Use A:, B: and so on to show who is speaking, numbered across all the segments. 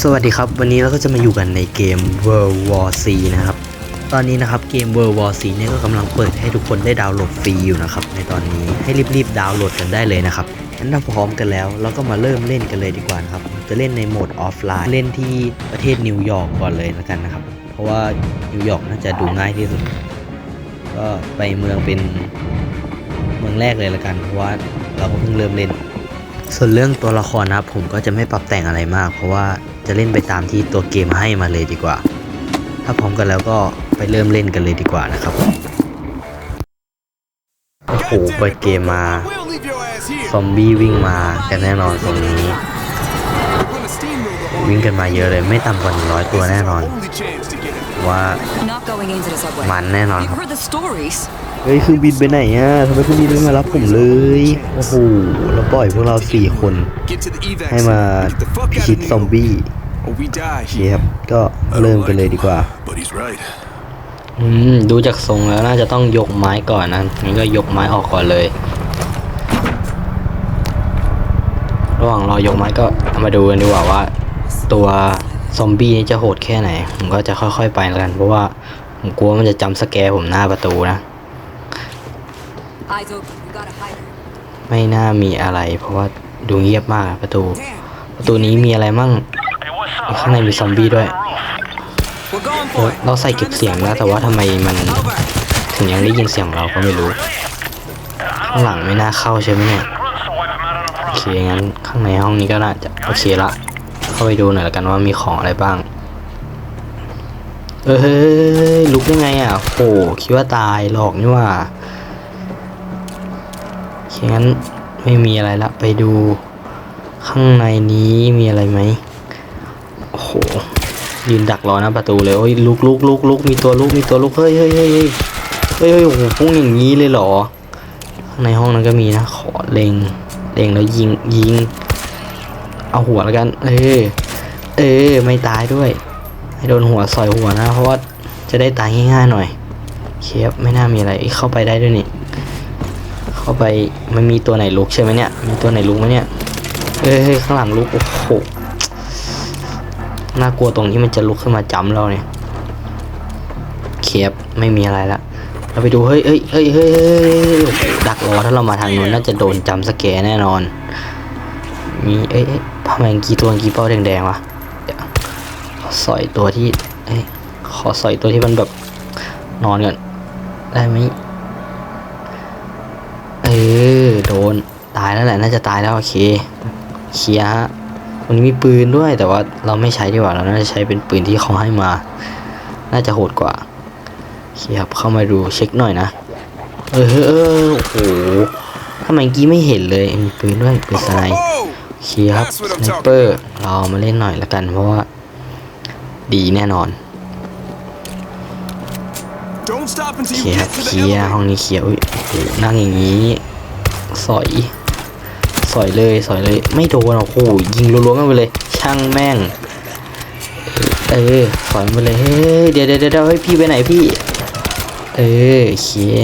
A: สวัสดีครับวันนี้เราก็จะมาอยู่กันในเกม World War C นะครับ ตอนนี้นะครับเกม World War C เนี่ยก็กำลังเปิดให้ทุกคนได้ดาวน์โหลดฟรีอยู่นะครับในตอนนี้ให้รีบๆดาวน์โหลดกันได้เลยนะครับงั้นถ้าพร้อมกันแล้วเราก็มาเริ่มเล่นกันเลยดีกว่านะครับผมจะเล่นในโหมดออฟไลน์เล่นที่ประเทศนิวยอร์กก่อนเลยแล้วกันนะครับ เพราะว่านิวยอร์กน่าจะดูง่ายที่สุด ก็ไปเมืองเป็นเมืองแรกเลยละกันเพราะว่าเราก็เพิ่งเริ่มเล่น ส่วนเรื่องตัวละครนะครับผมก็จะไม่ปรับแต่งอะไรมาก เพราะว่า จะเล่นไปตามที่ตัวเกมให้มาเลยดีกว่า ถ้าพร้อมกันแล้วก็ไปเริ่มเล่นกันเลยดีกว่านะครับโอ้โหเปิดเกมมา ซอมบี้วิ่งมากันแน่นอนตรงนี้ วิ่งกันมาเยอะเลยไม่ต่ำกว่า100ตัวแน่นอน ว่ามันแน่นอนครับ เฮ้ยเครื่องบินไปไหนอะทำไมเครื่องบินไม่มารับผมเลย โอ้โห แล้วปล่อยพวกเราสี่คน ให้มาพิชิตซอมบี้
B: Or we die
A: โอเคครับ ก็เริ่มกันเลยดีกว่า
B: But he's right.
A: อืม ดูจากทรงแล้วน่าจะต้องยกไม้ก่อนนะงั้นก็ยกไม้ออกก่อนเลย ระหว่างรอยกไม้ก็เอามาดูกันดีกว่าว่า ตัวซอมบี้นี่จะโหดแค่ไหน ผมก็จะค่อยๆไปแล้วกัน เพราะว่าผมกลัวมันจะจำสแกร์ผมหน้าประตูนะ
C: Eyes open. We gotta hide.
A: ไม่น่ามีอะไร เพราะว่าดูเงียบมากอะประตู ประตูนี้มีอะไรมั่งข้างในมีซอมบี้ด้วย
C: We're going
A: เออ
C: for it.
A: เราใส่เก็บเสียงแล้วแต่ว่าทำไมมันถึงยังได้ยินเสียงเราก็ไม่รู้ ข้างหลังไม่น่าเข้าใช่ไหมเนี่ยโอเคงั้นข้างในห้องนี้ก็น่าจะโอเคละ เข้าไปดูหน่อยละกันว่ามีของอะไรบ้าง เออเฮ้ยลุกยังไงอะโอ้คิดว่าตายหลอกนี่ว่าโอเค งั้นไม่มีอะไรละ ไปดูข้างในนี้มีอะไรไหมโอ้โหยืนดักรอหน้าประตูเลยโอ้ยลุกลุกลุกลุกมีตัวลุกมีตัวลุกเฮ้ยเฮ้ยเฮ้ยเฮ้ยเฮ้ยโอ้โหพุ่งอย่างนี้เลยเหรอ ข้างในห้องนั้นก็มีนะ ขอเล็งเล็งแล้วยิงยิง เอาหัวแล้วกัน เออเออไม่ตายด้วยให้โดนหัวสอยหัวนะ เพราะว่าจะได้ตายง่ายๆหน่อยเคฟไม่น่ามีอะไรเข้าไปได้ด้วยนี่ เข้าไปมันมีตัวไหนลุกใช่ไหมเนี่ย มีตัวไหนลุกไหมเนี่ยเอ้ยเฮ้ยข้างหลังลุกโอ้โหน่ากลัวตรงที่มันจะลุกขึ้นมาจำเราเนี่ยเคฟไม่มีอะไรละเราไปดูเฮ้ยเฮ้ยเฮ้ยเฮ้ยดักรอถ้าเรามาทางนู้นน่าจะโดนจำสแกแน่นอน มีเอ้ยเอ้ยทำไมกี่ตัวกี่เป้าแดงๆวะเดี๋ยวขอสอยตัวที่เอ้ยขอสอยตัวที่มันแบบนอนก่อนได้ไหม น ตายแล้วแหละ น่าจะตายแล้วโอเค เคลียร์ฮะวันนี้มีปืนด้วยแต่ว่าเราไม่ใช้ดีกว่า เราน่าจะใช้เป็นปืนที่เขาให้มา น่าจะโหดกว่าโอเคครับเข้ามาดูเช็คหน่อยนะ เออเออโอ้โหทำไมเมื่อกี้ไม่เห็นเลย มีปืนด้วยปืนสไนป์
B: Oh!
A: โอเครับสไนเปอร์ เรามาเล่นหน่อยละกัน เพราะว่า ดีแน่นอนเค
B: you
A: ครับเคลียร์ห้องนี้เคลียร์อุ้ยนั่งอย่างนี้ สอย สอยเลยสอยเลย ไม่โดนอะโอ้โหยิงรัวๆกันไปเลย ช่างแม่ง เออสอยมาเลยเฮ้ยเดี๋ยวเดี๋ยวเดี๋ยวเฮ้ยพี่ไปไหนพี่ เออเคลีย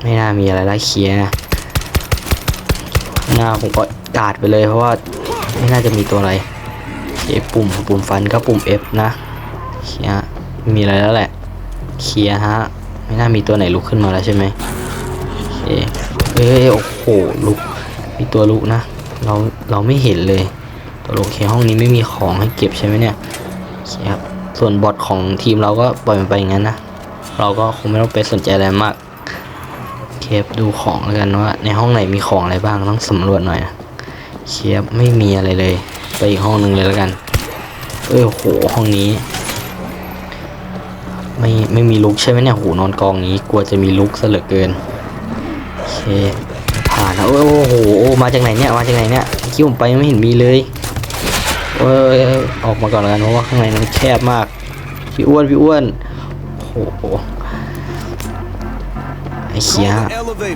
A: ไม่น่ามีอะไรละเคลียร์ข้างหน้าผมก็กาดไปเลยเพราะว่าไม่น่าจะมีตัวอะไรเคปุ่มปุ่มฟันก็ปุ่ม F นะเคลียมีอะไรแล้วแหละเคลียฮะไม่น่ามีตัวไหนลุกขึ้นมาแล้วใช่ไหมโอเค เอ้ยโอ้โหลุกมีตัวลุกนะ เราเราไม่เห็นเลยตัวลุกโอเคห้องนี้ไม่มีของให้เก็บใช่ไหมเนี่ยเครับส่วนบอทของทีมเราก็ปล่อยมันไปอย่างนั้นนะเราก็คงไม่ต้องไปสนใจอะไรมากเคฟดูของแล้วกันว่า ในห้องไหนมีของอะไรบ้างต้องสำรวจหน่อยนะเคฟไม่มีอะไรเลย ไปอีกห้องหนึ่งเลยแล้วกันเอ้ยโอ้โหห้องนี้ ไม่ไม่มีลุกใช่ไหมเนี่ยโหนอนกองนี้กลัวจะมีลุกซะเหลือเกิน เคผ่านแล้วโอ้โหมาจากไหนเนี่ยมาจากไหนเนี่ยเมื่อกี้ผมไปไม่เห็นมีเลยเอ้ออกมาก่อนแล้วกันเพราะว่าข้างในนั้นแคบมากพี่อ้วนพี่อ้วนโอ้โหไอ้เชีย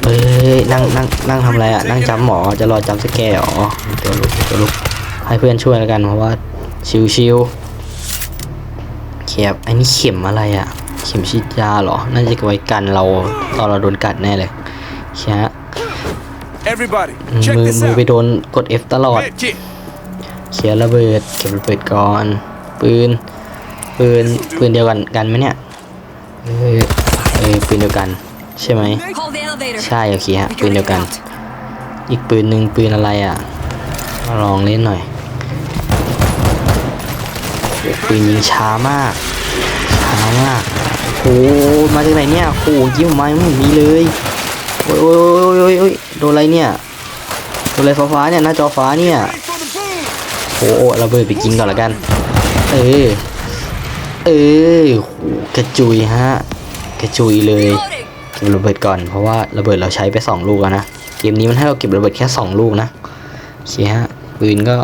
A: เอ้ยนั่งนั่งนั่งทำอะไรอะนั่งจำหมอจะรอจำสแกร์เหรอมีตัวลุกมีตัวลุกให้เพื่อนช่วยแล้วกันเพราะว่าชิวชิวๆเข็บอันนี้เข็มอะไรอะ เข็มฉีดยาเหรอน่าจะไว้กันเราตอนเราโดนกัดแน่เลย แค่
B: Everybody,
A: มื
B: check
A: อ
B: this
A: มือไป
B: out.
A: โดนกด F ตลอด
B: Med kit.
A: โอเคลียร์ระเบิดเก็บระเบิดก่อน ปืน ปืน ปืนเดียวกันกันไหมเนี่ยเออเออปืนเดียวกัน ใช่ไหม
C: Hold the elevator.
A: ใช่โอเคฮะ
C: We
A: ปืน
C: can
A: เดียวกัน
C: make out.
A: อีกปืนหนึ่งปืนอะไรอะมาลองเล่นหน่อยโอ้ปืนยิงช้ามากช้ามากโอ้มาจากไหนเนี่ยโอ้ยิ้มมาไม่เห็นมีเลย โอ้ยโอ้ยโอ้ยโอ้ยโอ้ยโดนอะไรเนี่ยโดนอะไรฟ้าๆเนี่ยหน้าจอฟ้าเนี่ยโอ้โอ้ระเบิดไปกินก่อนละกัน เออเออกระจุยฮะกระจุยเลยเก็บระเบิดก่อนเพราะว่าระเบิดเราใช้ไปสองลูกแล้วนะเกมนี้มันให้เราเก็บระเบิดแค่สองลูกนะโอเคฮะปืนก็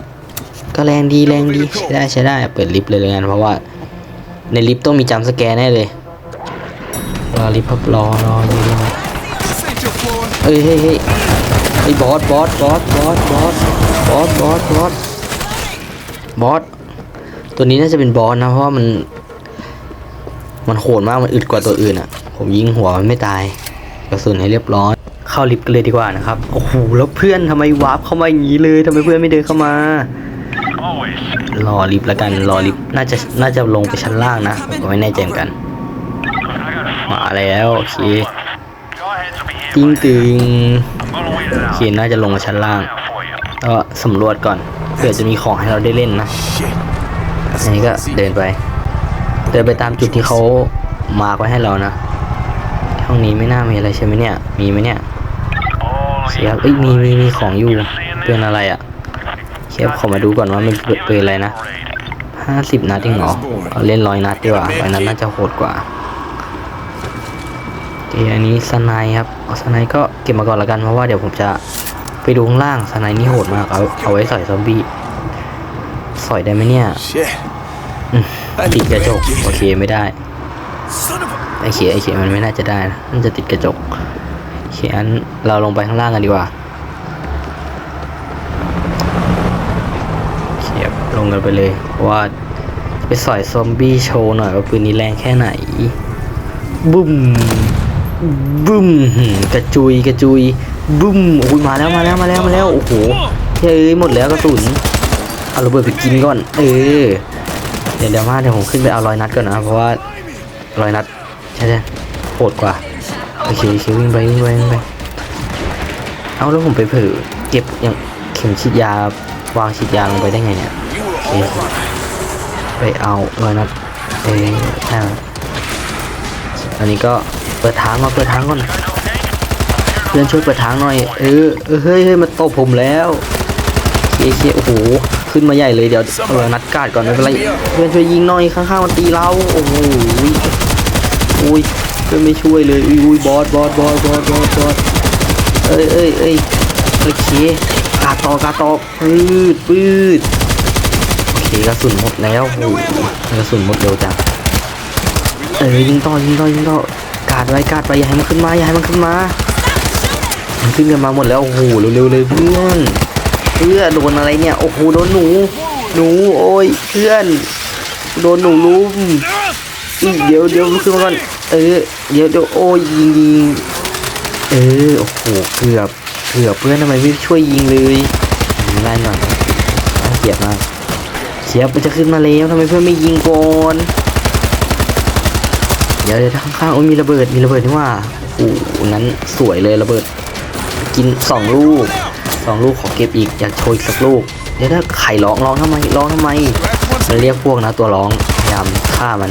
A: ก็แรงดีแรงดีใช้ได้ใช้ได้เปิดลิฟต์เลยเลยกันเพราะว่าในลิฟต์ต้องมีจำสแกนแน่เลยรอลิฟต์ครับรอรออยู่รอ ฮ้ยเฮ้ยเฮ้ยไอ้บอสบอสบอสบอสบอสบอสบอสบอสบอสตัวนี้น่าจะเป็นบอสนะ เพราะมัน มันโหดมากมันอึดกว่าตัวอื่นอะ ผมยิงหัวมันไม่ตายกระสุนให้เรียบร้อย เข้าลิฟต์กันเลยดีกว่านะครับโอ้โหแล้วเพื่อนทำไมวาร์ปเข้ามาอย่างนี้เลยทำไมเพื่อนไม่เดินเข้ามารอลิฟต์ละกันรอลิฟต์น่าจะน่าจะลงไปชั้นล่างนะผมก็ไม่แน่ใจเหมือนกัน มาแล้วโอเค
D: Go ahead to be here.
A: ติ้งตึง
D: I'm gonna wait it
A: โอ
D: out
A: เคน่าจะลงมาชั้นล่าง
D: now for you.
A: ก็สำรวจก่อนเผื่อจะมีของให้เราได้เล่นนะ
B: Shit.
A: อันนี้ก็เดินไป เดินไปตามจุดที่เขามาร์กไว้ให้เรานะห้องนี้ไม่น่ามีอะไรใช่ไหมเนี่ย มีไหมเนี่ย
D: All
A: เชียบเอ้ยมีมีมีของอยู่เป็นอะไรอะ่ะเชียบขอมาดูก่อนว่ามันเป็นอะไรนะห้าสิบนัดเองเหรอเอาเล่นร้อยนัดดีกว่าร้อยนัดน่าจะโหดกว่าโอ เคอันนี้สไนด์ครับเอาสไนด์ก็เก็บมาก่อนละกันเพราะว่าเดี๋ยวผมจะไปดูข้างล่างสไนด์นี่โหดมากเอาเอาไว้สอยซอมบี้สอยได้ไหมเนี่ย
B: Shit.
A: ติดกระจกโอเคไม่ได้
B: Son of a.
A: ไอเขียไอเขียมันไม่น่าจะได้นะมันจะติดกระจกเขียนเราลงไปข้างล่างกันดีกว่าเขียบลงกันไปเลยเพราะว่าไปสอยซอมบี้โชว์หน่อยว่าปืนนี้แรงแค่ไหนบุ้ม บุ้มกระจุยกระจุยบุ้มโอ้ยมาแล้วมาแล้วมาแล้วมาแล้วโอ้โหเฮ้ยหมดแล้วกระสุนเอาระเบิดไปกินก่อน เออเดี๋ยวเดี๋ยวมาเดี๋ยวผมขึ้นไปเอารอยนัดก่อนนะเพราะว่ารอยนัดใช่ใช่โหดกว่าโอเคโอเควิ่งไปวิ่งไปวิ่งไปเอาแล้วผมไปเผลอเก็บอย่างเข็มฉีดยาวางฉีดยาลงไปได้ไงเนี่ย
B: You were
A: โอเค
B: all right.
A: ไปเอารอยนัดเอ้ยอันนี้ก็ เปิดทางมาเปิดทางก่อนเพื่อนช่วยเปิดทางหน่อย เออเออเฮ้ยเฮ้ยมาตบผมแล้วเคเคโอ้โหขึ้นมาใหญ่เลยเดี๋ยวเอาร้อนัดกาดก่อนไม่เป็นไรเพื่อนช่วยยิงหน่อยข้างๆมันตีเราโอ้โหอุ้ยเพื่อนไม่ช่วยเลยอุ้ยยบอสบอสบอสบอสบอสบอสเอ้ยเอ้ยเอ้ยโอเคกาต่อกาต่อปืดปืดโอเคกระสุนหมดแล้วโอ้กระสุนหมดเร็วจังเอ้ยยิงต่อยิงต่อยิงต่อาดไว้กาดไว้อย่าให้มันขึ้นมาอย่าให้มันขึ้นมามันขึ้นกันมาหมดแล้วโอ้โหเร็วๆเลยเพื่อนเพื่อนโดนอะไรเนี่ยโอ้โหโดนหนูหนูโอ้ยเพื่อนโดนหนูลุมเดี๋ยวเดี๋ยวขึ้นมาก่อนเออเดี๋ยวเดี๋ยวโอ้ยยิงยิงเออโอ้โหเกือบเกือบเพื่อนทำไมไม่ช่วยยิงเลยได้หน่อยน่าเกลียดมากเชียบมันจะขึ้นมาแล้วทำไมเพื่อนไม่ยิงก่อน ดี๋ยวเดี๋ยวข้างๆโอ้ยมีระเบิดมีระเบิดนี่ว่าโอ้โหนั้นสวยเลยระเบิด กินสองลูกสองลูกขอเก็บอีกอยากโชว์อีกสักลูกเดี๋ยวถ้าไข่ร้องร้องทำไมร้องทำไมมันเรียกพวกนะ ตัวร้องพยายามฆ่ามัน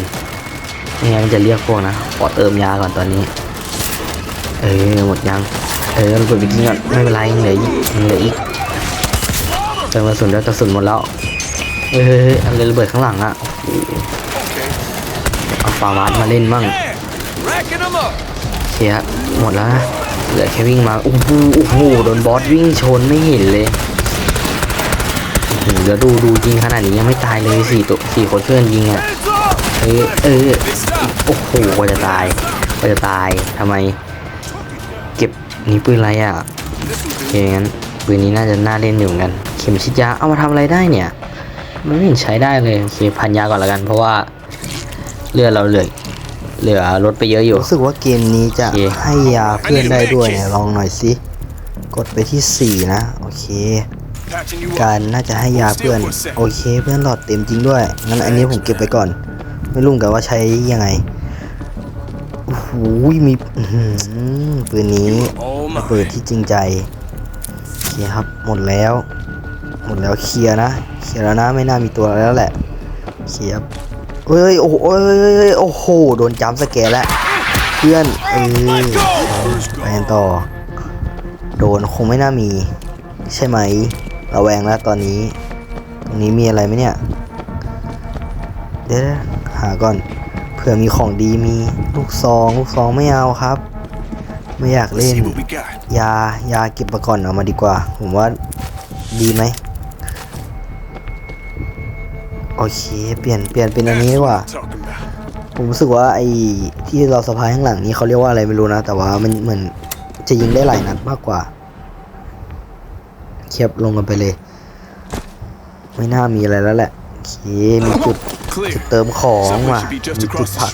A: ไม่งั้นมันจะเรียกพวกนะขอเติมยาก่อนตอนนี้ เออหมดยังเออระเบิดไปกินก่อนไม่เป็นไรเหลืออีกเหลืออีกเติมกระสุนแล้วกระสุนหมดแล้วเฮ้ยเฮ้ยเฮ้ยอะไรระเบิดข้างหลังอะ เอาฟาร์มาสมาเล่นมั่ง
B: Yeah. Racking them up.
A: เชียหมดแล้วนะเหลือแค่วิ่งมาโอ้โหโอ้โหโดนบอสวิ่งชนไม่เห็นเลยโอ้โหแล้วดูดูยิงขนาดนี้ยังไม่ตายเลยสี่ตัวสี่คนช่วยกันยิงอะ
B: Hands up.
A: เออเออ
B: Big stop.
A: โอ้โหกว่าจะตายกว่าจะตายทำไม เก็บนี่ปืนอะไรอะ
B: This
A: โอ
B: will
A: เค
B: do.
A: งั้นปืนนี้น่าจะน่าเล่นอยู่เหมือนกัน เข็มฉีดยาเอามาทำอะไรได้เนี่ย มันไม่เห็นใช้ได้เลยโอเคพันยาก่อนละกันเพราะว่า เรือเราเหลือเหลือรถไปเยอะอยู่
E: รู้สึกว่าเกมนี้จะให้ยาเพื่อนได้ด้วยลองหน่อยสิ กดไปที่สี่นะ โอเค
A: การน่าจะให้ยาเพื่อน โอเคเพื่อนหลอดเต็มจริงด้วย งั้นอันนี้ผมเก็บไปก่อน ไม่รู้เหมือนกันว่าใช้ยังไงโอ้โหมีอื้อหืปืนนี้เบิด
B: my.
A: ที่จริงใจโอเคครับหมดแล้ว หมดแล้วเคลียร์นะ เคลียร์แล้วนะไม่น่ามีตัวแล้วแหละเคลียร์ เฮ้ยโอ้โหโอ้โหโดนจัมสแกแล้วเพื่อนเออไปกันต่อ โดนคงไม่น่ามี ใช่ไหมระแวงแล้วตอนนี้ ตรงนี้มีอะไรไหมเนี่ย เดี๋ยวหาก่อนเผื่อมีของดีมีลูกซองลูกซองไม่เอาครับ ไม่อยากเล่นยายาเก็บมาก่อนเอามาดีกว่า ผมว่าดีไหม โอเค เปลี่ยนเปลี่ยนเป็นอันนี้ดีกว่า ผมรู้สึกว่าไอ้ที่เราสะพายข้างหลังนี้เขาเรียกว่าอะไรไม่รู้นะ แต่ว่ามันเหมือนจะยิงได้หลายนัดมากกว่า เคียบลงกันไปเลย ไม่น่ามีอะไรแล้วแหละโอเคมีจุดจุดเติมของว่ะมีจุดผัก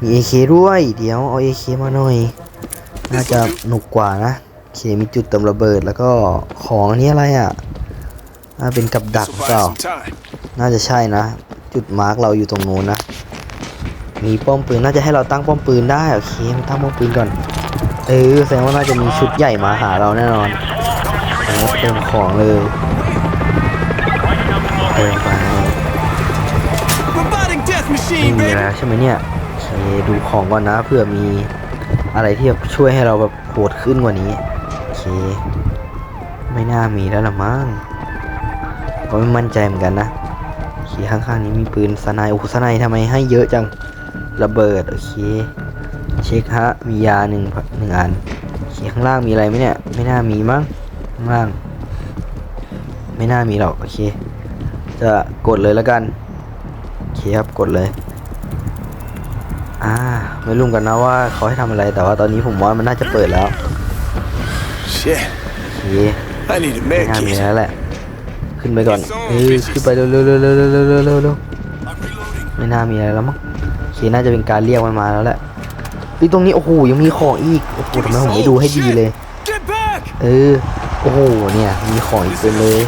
A: มีเอเคด้วย เดี๋ยวเอาเอเคมาหน่อย น่าจะหนุกกว่านะโอเคมีจุดเติมระเบิดแล้วก็ของนี้อะไรอะน่าเป็นกับดักเปล่า น่าจะใช่นะ จุดมาร์กเราอยู่ตรงนู้นนะ มีป้อมปืนน่าจะให้เราตั้งป้อมปืนได้โอเคตั้งป้อมปืนก่อน เออแสดงว่าน่าจะมีชุดใหญ่มาหาเราแน่นอนเติมของเลยเติมไปมีแล้วใช่ไหมเนี่ยดูของก่อนนะเพื่อมีอะไรที่จะช่วยให้เราแบบโหดขึ้นกว่านี้โอเค ไม่น่ามีแล้วละมั้งก็ไม่มั่นใจเหมือนกันนะ คข้างๆนี้มีปืนสไนโอ้โหสไนทำไมให้เยอะจังระเบิดโอเคเช็คฮะมียาหนึ่งหนึ่งอันเข้างล่างมีอะไรไหมเนี่ยไม่น่ามีมั้งข้างล่าง ไม่น่ามีหรอกโอเค จะกดเลยแล้วกันโอเคครับกดเลยอ่าไม่รู้กันนะว่าเขาให้ทำอะไรแต่ว่าตอนนี้ผมว่ามันน่าจะเปิดแล้วโอเคไม่น่ามีแล้วแหละ ขึ้นไปก่อนเออขึ้นไปเร็วๆๆๆๆๆๆๆวเร็วเร็วไม่น่ามีอะไรแล้วมั้งโอเคน่าจะเป็นการเรียกมันมาแล้วแหละพี่ตรงนี้โอ้โหยังมีของอีกโอ้โหทำไมผมไม่ดูให้ดีเลยเออโอ้โหเนี่ยมีของอีกเต็มเลย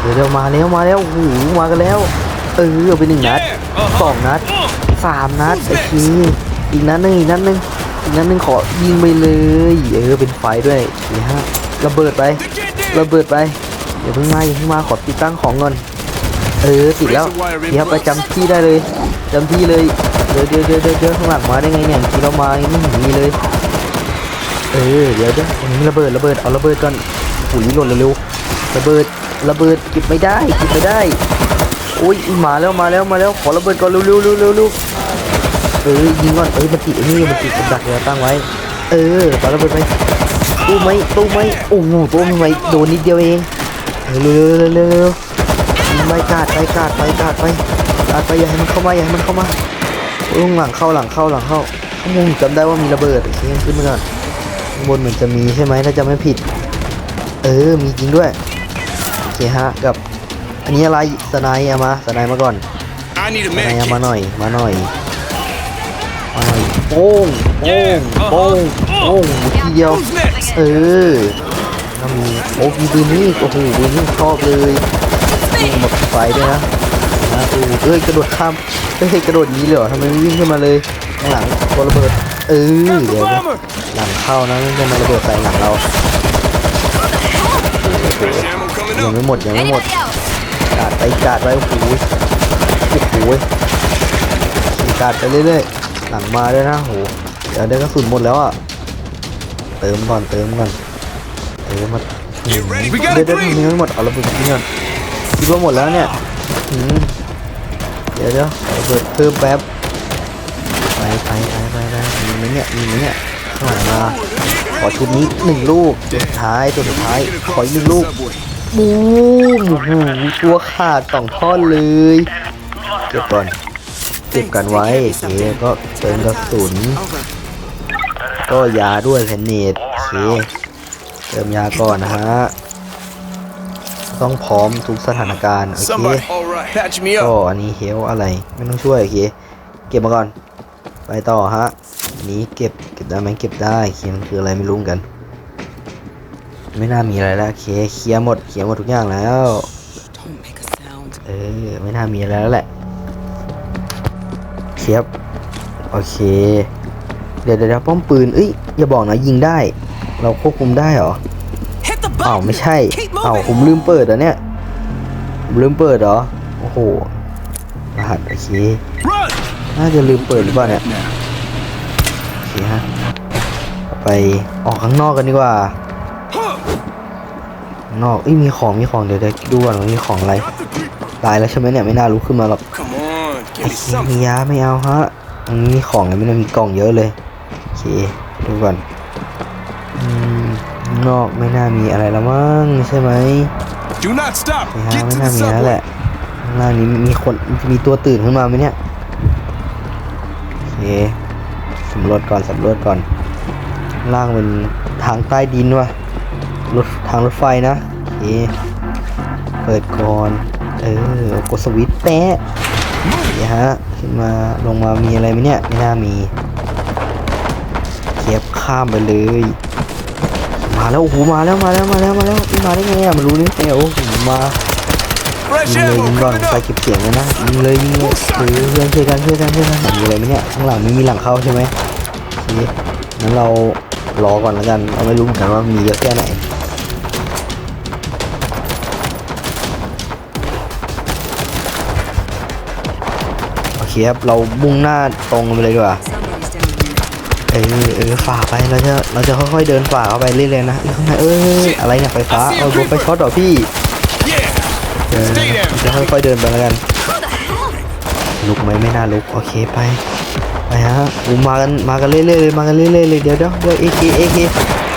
A: เดี๋ยวมาแล้วมาแล้วโอ้โหมากันแล้วเออไปหนึ่งนัดสองนัดสามนัดโอเคอีกนัดหนึ่งอีกนัดหนึ่งอีกนัดหนึ่งขอยิงไปเลยเออเป็นไฟด้วยนี่ฮะระเบิดไประเบิดไป อย่าเพิ่งมาอย่าเพิ่งมาขอติดตั้งของเงินเออติดแล้วเดี๋ยวระจำที่ได้เลยจำที่เลยเดี๋ยวเดี๋ยวเดี๋ยวเดี๋ข้างหลังมาได้ไงเนี่ยที่เรามาไม่มีเลย เออเดี๋ยวเดี๋ยวนี้ระเบิดระเบิดเอาระเบิดก่อนปุ๋ยหล่นเร็วระเบิดระเบิดเก็บไม่ได้เก็บไม่ได้โอ้ยมาแล้วมาแล้วมาแล้วขอระเบิดก่อนเร็วเร็วเร็วเร็วเออยิงก่อนเออมันติดนี่มันติดกับดักเราตั้งไว้ เออปาระเบิดไปตู้ไหมตู้ไหมโอ้โหตู้ทำไมโดนนิดเดียวเอง เร็วเร็วไปกาดไปกาดไปกาดไปกาดไปอย่าให้มันเข้ามาอย่าให้มันเข้ามาลงหลังเข้าหลังเข้าหลังเข้าข้างบนจำได้ว่ามีระเบิดเงี้ยขึ้นมาก่อนข้างบนเหมือนจะมีใช่ไหมถ้าจะไม่ผิด เออมีจริงด้วยโอเคฮะกับอันนี้อะไรสไนเอามาสไนมาก่อนสไนเอมาหน่อยมาหน่อยมาหน่อยโป้งโป้งโป้งโป้งทีเดียวเออ ก็มีโอ้มีบูนี่โอ้โหบูนี่ชอบเลยยิงหมดไฟด้วยนะนะโอ้เอ้ยกระโดดข้ามเอ้ยกระโดดนี้เลยเหรอทำไมวิ่งขึ้นมาเลยหลังบอระเบิดเออเดี๋ยวหลังเข้านะไม่ใมาระเบิดใส่หลังเรายังไม่หมดยังไม่หมดกาดไปกาดไปโอ้โหโอ้โหกาดไปเรื่อยๆหลังมาด้วยนะโหเดี๋ยวได้กระสุนหมดแล้วอะเติมก่อนเติมก่อน ยั
B: งหด
A: เดี๋ยวเดี๋มีไม่หมดเอาระเบิดนี่ก่อนคิดว่าหมดแล้วเนี่ยเดี๋ยวเดี๋ยวระเบิดเพิ่มแป๊บไปไปไปไปไปมีไหมเนี่ยมีไหมเนี่ยข้างมาขอชุดนี้หนึ่งลูกตัวท้ายตัวสุดท้ายขออีกหนึ่งลูกบูมหูตัวขาดสองท่อนเลยเก็บก่อนเก็บกันไว้เคก็เติมกระสุน ก็ยาด้วยแพนเนตเค เติมยาก่อนนะฮะ ต้องพร้อมทุกสถานการณ์โอเคก็อันนี้เฮลอะไร ไม่ต้องช่วยโอเค เก็บมาก่อน ไปต่อฮะนี้เก็บเก็บได้ไหมเก็บได้เคียมคืออะไรไม่รู้กัน ไม่น่ามีอะไรแล้วโอเคเคลียหมดเคลียหมดทุกอย่างแล้ว เออไม่น่ามีอะไรแล้วแหละเคลียบโอเค เดี๋ยวเดี๋ยวป้อมปืนเอ้ยอย่าบอกนะยิงได้ เราควบคุมได้เหรอ
C: Hit the
A: อ้าว
C: button.
A: ไม่ใช่
C: Keep
A: อ้าว
C: moving.
A: ผมลืมเปิดเหรอะเนี่ยผมลืมเปิดเหรอ โอ้โห รหัสโอเค
B: Run!
A: น่าจะลืมเปิดหรือเปล่าเนี่ย โอเคฮะ ไปออกข้างนอกกันดีกว่า
B: Huh!
A: ข้างนอกเอ้ยมีของ มีของ เดี๋ยวเดี๋ยวดูก่อนว่ามีของอะไร
B: Got the creeper.
A: ตายแล้วใช่ไหมเนี่ย ไม่น่าลุกขึ้นมาหรอก
B: Come on,
A: ไอ้
B: give me
A: เหี้ย
B: something.
A: มียาไม่เอาฮะอันนี้มีของอะไรไม่ได้มีกล่องเยอะเลย โอเค ดูก่อนอืมข้างนอกไม่น่ามีอะไรแล้วมั้งใช่ไหม
B: Do not stop.
A: ไม่ฮะ
B: Get
A: ไม่
B: to
A: น่า
B: the
A: มีแล้วแห
B: subway.
A: ละข้างล่างนี้มีคนมีตัวตื่นขึ้นมาไหมเนี่ยโอเคสำรวจก่อนสำรวจก่อนข้างล่างเป็นทางใต้ดินว่ะรถทางรถไฟนะโอเคเปิดก่อนเออกดสวิตช์แปะเดี๋ยวฮะขึ้นมาลงมามีอะไรไหมเนี่ยไม่น่ามีเก็บข้ามไปเลย มาแล้วโอ้โหมาแล้วมาแล้วมาแล้วมาแล้วนี่มาได้ไงอะมันรู้นี่ไงโอ้โหมา
B: Fresh
A: ยิงเลย
B: ammo
A: ยิงก่อน
B: coming
A: ไป
B: up.
A: เก็บเสียงเลยนะยิงเลยยิงเลยเออเพื่อนช่วยกันช่วยกันช่วยกันมีอะไรไหมเนี่ยข้างหลังไม่มีหลังเข้าใช่ไหมโอเคงั้นเรารอก่อนแล้วกันเราไม่รู้เหมือนกันว่ามีเยอะแค่ไหนโอเคครับเรามุ่งหน้าตรงไปเลยดีกว่า
C: Somebody's down here.
A: เออเออฝ่าไปเราจะเราจะค่อยๆเดินฝ่าเข้าไปเรื่อยๆนะเอ้ยข้างในเอ้ยอะไรเนี่ยไฟฟ้าเอารถไฟช็อตเหรอพี่
B: Yeah.
A: เออ
B: Stay down.
A: จะค่อยๆเดินไปแล้วกัน
C: Who the hell?
A: ลุกไหมไม่น่าลุกโอเคไปไปฮะอูมากันมากันเรื่อยๆเลยมากันเรื่อยๆเลยเดี๋ยวเดี๋ยวเดี๋ยวเอเคเอเค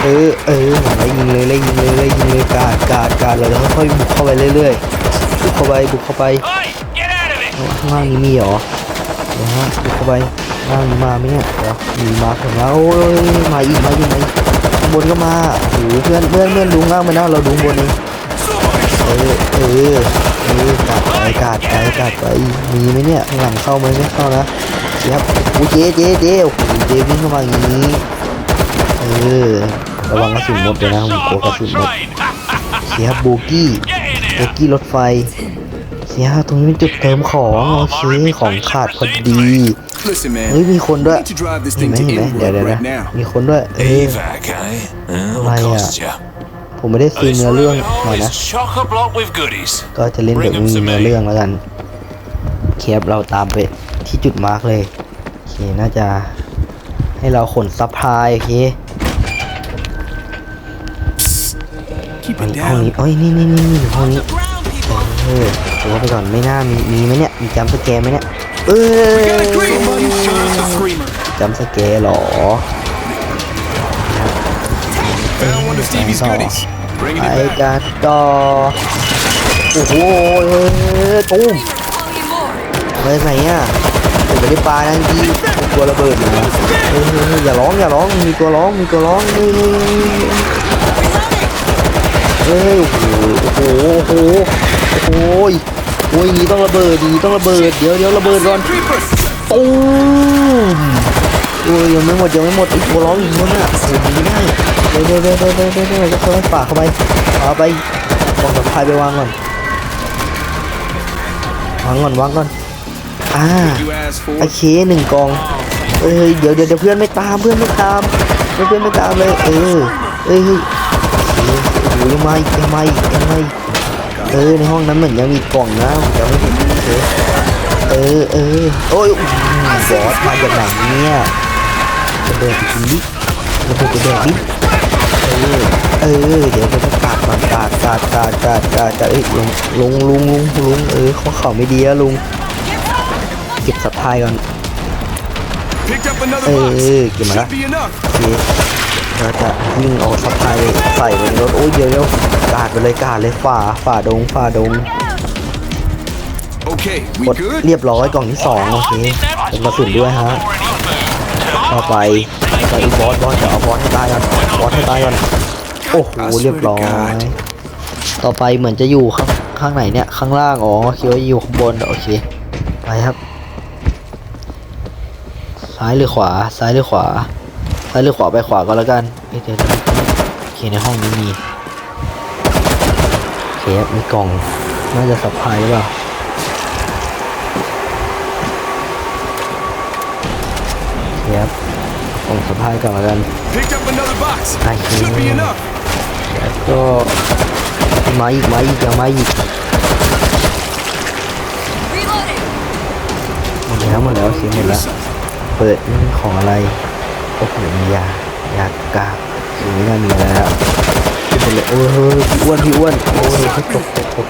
A: เออเออไล่ยิงเลยไล่ยิงเลยไล่ยิงเลยกาดกาดกาดเราจะค่อยๆบุกเข้าไปเรื่อยๆบุกเข้าไปบุกเข้าไป
D: Hey, get out of it!
A: ข้างล่างนี้มีเหรอเดี๋ยวฮะบุกเข้าไป ข้างล่างนี้มาไหมเนี่ยเดี๋ยวมีมาถึงแล้วโอ้ยมาอีกมาอีกมาอีกข้างบนก็มาโอ้โหเพื่อนเพื่อนเพื่อนดูง่างไปนะเราดูบนเองเออเออเออกาดไปกาดไปกาดไปมีไหมเนี่ยข้างหลังเข้าไหมไม่เข้านะเจี๊ยบโอ้เจ๊เจ๊เจ๊โอ้โหเจ๊วิ่งเข้ามาอย่างนี้เออระวังกระสุนหมดเลยนะผมกลัวกระสุนหมดเจี๊ยบโบกี้โบกี้รถไฟเจี๊ยบตรงนี้เป็นจุดเติมของโอเคของขาดพอดี
B: Listen, man.
A: เฮ้ยมีคนด้วย
B: We need to drive this
A: เห็น
B: thing
A: ไหม
B: to
A: เห็นไหมเดี๋ยว
B: Inwood
A: เดี๋ยว
B: right
A: นะ
B: now.
A: มีคนด้วยเออ
E: Evac, eh? Uh,
A: Why,
E: what
A: uh,
E: costs ya?
A: ผมไม่ได้ซีน
E: This
A: เนื้อเรื่อง
E: rabbit
A: หน่อย
E: hole
A: นะ
E: is chock a block with goodies.
A: ก็จะเล่นแบบไม่มีเนื้อเรื่องแล้วกันเคปเราตามไปที่จุดมาร์กเลยโอเคน่าจะให้เราขนซัพพลายโอเค
B: Keep
A: ไอ้
B: it
A: ห้อง
B: down.
A: นี้โอ้ยนี่นี่นี่นี่ห้องนี้
C: Ground people.
A: เออตัวไปก่อนไม่น่ามีมีไหมเนี่ยมีจัมป์สแกร์ไหมเนี่ย เออ
B: Got a creeper. Show us a screamer.
A: จัมป์สแกร์หรอ
B: Found one of Stevie's
A: Oh.
B: goodies. Bringing
A: ไอ้
B: it back.
A: กาต่อโอ้โหเฮ้ยตุ้ม
C: Screamer, calling you more.
A: ไปไหนอะผมไม่ได้ปลาทังทีผมกลัวระเบิดนะเฮ้ยเฮ้ยเฮ้ยอย่าร้องอย่าร้องมีตัวร้องมีตัวร้องเฮ้ยเฮ้ยเฮ้ยเฮ้ยโอ้โหโอ้โหโอ้โหโอ้โหโอ้ยนี่ต้องระเบิดดีต้องระเบิด เดี๋ยวเดี๋ยวระเบิดก่อนตูมโอ้ยยังไม่หมดยังไม่หมดไอ้ตัวร้องอยู่นั่นน่ะโอ้ยไม่ได้เดี๋ยวเดี๋ยวเดี๋ยวเดี๋ยวเดี๋ยวเดี๋ยวเดี๋ยวจะค่อยฝากเข้าไปเอาไปกล่องสะพายไปวางก่อนวางก่อนวางก่อนอ่า
B: You asked for.
A: โอเคหนึ่งกองเอ้ยเดี๋ยวเดี๋ยวเพื่อนไม่ตามเพื่อนไม่ตามเพื่อนไม่ตามเลยเออเอ้ยเฮ้ยโอ้โหยังมาอีกยังมาอีกยังมาอีก เออในห้องนั้นเหมือนยังมีกล่องนะเดี๋ยวไม่เห็นเออเออเออโอ้ยบอสมาจากไหนเนี่ยกระเดิดไปกินดิกระเดิดกระเดิดดิเออเออเดี๋ยวจะกาดมันกาดกาดกาดกาดกาดกาดเอ้ยลุงลุงลุงลุงลุงเออข้อเข่าไม่ดีอะลุงเก็บสับพายก่อนเออเก็บมาละโอเค เราจะวิ่งเอาซัพพลายใส่ไว้ในรถโอ้ยเดี๋ยวเดี๋ยวกาดไปเลยกาดเลยฝ่าฝ่าดงฝ่าดง
B: Okay,
A: ก
B: we
A: ด
B: good?
A: เรียบร้อยกล่องที่สองโอเคเป็นกระสุนด้วยฮะต่อไปไปอีกบอสบอสจะเอาบอสให้ตายก่อนบอสให้ตายก่อนโอ้โหเรียบร้อยต่อไปเหมือนจะอยู่ข้างข้างไหนเนี่ยข้างล่างอ๋อคิดว่าอยู่ข้างบนโอเคไปครับ ซ้ายหรือขวาซ้ายหรือขวา ซ้ายหรือขวาไปขวาก็แล้วกันเอ้ยเดี๋ยวเดี๋ยวโอเคในห้องนี้มีเคฟมีกล่องน่าจะสับพายหรือเปล่าเคฟกล่องสับพายก่อนแล้วกัน
B: Picked up another box.
A: I see.
B: Should be enough.
A: แล้วก็มาอีกมาอีกยังมาอีก
C: Reloading.
A: หมดแล้วหมดแล้วเสียหมดแล้วเปิดนี่มันของอะไร โอ้โหมียายากากสิ่งนี้น่ามีอะไรแล้วขึ้นไปเลยโอ้ยเฮ้ยพี่อ้วนพี่อ้วนโอ้ยตกตกตก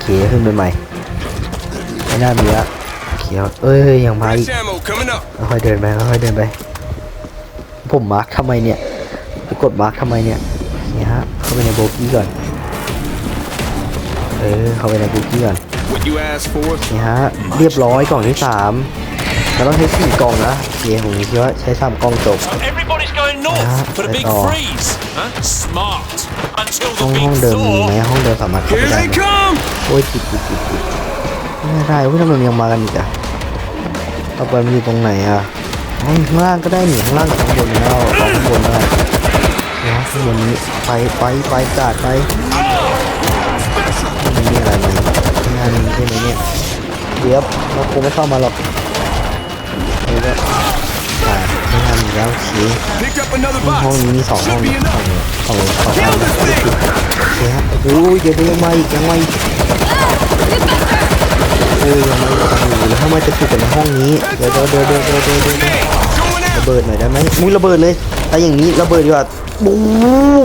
A: เขียขึ้นไปใหม่ไม่น่ามีละเขียวเอ้ยยังมาอีก
B: Fresh ammo coming up.
A: ค่อยๆเดินไปค่อยๆเดินไป ผมมาร์คทำไมเนี่ยไปกดมาร์คทำไมเนี่ยนี่ฮะเข้าไปในโบกี้ก่อนเออเข้าไปในโบกี้ก่อน
B: What you asked for.
A: นี่ฮะเรียบร้อยกล่องที่สาม เราต้องใช้สี่กล่องนะเกมผมคิดว่าใช้สามกล่องจบ
E: So everybody's going north
A: Ah,
E: for the big
A: oh.
E: freeze. Huh? Smart. Until
A: ห้อง
E: the
A: ห้อง
E: big
A: เดิมมีไหม
E: thaw.
A: ห้องเดิมสามารถเข้าไป
B: Here
A: ได้
B: they
A: ไหม
B: come.
A: โอ้ยจิตจิตจิตจิตไม่ได้เว้ยทำไมมันยังมากันอีกอะต่อไปมันอยู่ตรงไหนอะอ๋ออยู่ข้างล่างก็ได้หนิข้างล่างกับข้างบนแล้วเอาข้างบนได้นะข้างบนนี้ไปไปไปกาดไปมันมีอะไรไหมข้างหน้ามีใช่ไหมเนี่ยเดี๋ยวเราคงไม่เข้ามาหรอก เดี๋ยวก็กาดข้างหน้ามีแล้วโอเค
B: Picked up another
A: ห้อง
B: box.
A: นี้มีสองห้อง
B: Should be
A: เนี่ยสอง
B: enough.
A: สองสองอั
B: Kill
A: น
B: this thing.
A: โอเคฮะโอ้ยเดี๋ยวเดี๋ยวยังมาอีกยังมาอีกโอ้ยยังมาอีกโอ้โหแล้วทำไมจะติดกันในห้องนี้เดี๋ยวเดี๋ยวเดี๋ยวเดี๋ยวเดี๋ยวเดี๋ยวเดี๋ยว
B: Going
A: ระ
B: out.
A: เบิดหน่อยได้ไหมมุ้ยระเบิดเลยถ้าอย่างนี้ระเบิดดีกว่าบู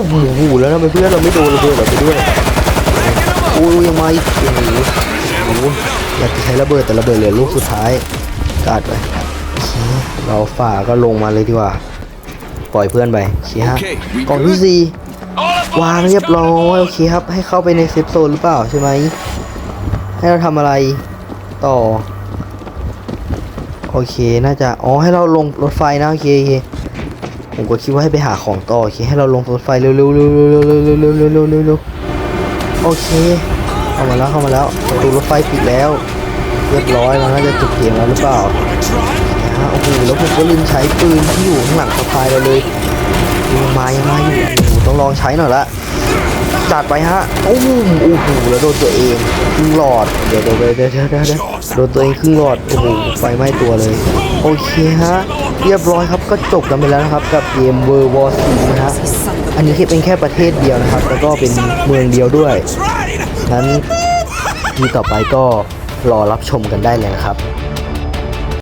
A: มโอ้โหแล้วทำไมเพื่อนเราไม่โดนระเบิดเราไปด้วยโอ้ยยังมาอีกโอ้โหโอ้โหอยากจะใช้ระเบิดแต่ระเบิดเหลือลูกสุดท้ายกาดไปโอ เราฝ่าก็ลงมาเลยดีกว่า ปล่อยเพื่อนไปชี้ฮะกล่องที่สี่วางเรียบร้อยโอเคครับ ให้เข้าไปในเซฟโซนหรือเปล่าใช่ไหมให้เราทำอะไรต่อ โอเคน่าจะอ๋อให้เราลงรถไฟนะโอเคผมก็คิดว่าให้ไปหาของต่อโอเคให้เราลงรถไฟเร็วๆเร็ๆๆๆๆๆโอเคเข้ามาแล้วเข้ามาแล้วประตูรถไฟปิดแล้ว เรียบร้อยเราน่าจะจบเกมแล้วหรือเปล่า ฮะโอ้โหแล้วผมก็ลืมใช้ปืนที่อยู่ข้างหลังสะพายเราเลยยังมายังมาอยู่โอ้โหต้องลองใช้หน่อยละจัดไปฮะโอ้โหโอ้โหแล้วโดนตัวเองครึ่งหลอดเดี๋ยวเดี๋ยวเดี๋ยวเดี๋ยวเดี๋ยวเดี๋ยวโดนตัวเองครึ่งหลอดโอ้โหไฟไหม้ตัวเลย โอเคฮะเรียบร้อยครับก็จบกันไปแล้วนะครับกับเกม World War C นะฮะอันนี้แค่เป็นแค่ประเทศเดียวนะครับ แล้วก็เป็นเมืองเดียวด้วยนั้นทีต่อไปก็รอรับชมกันได้เลยนะครับ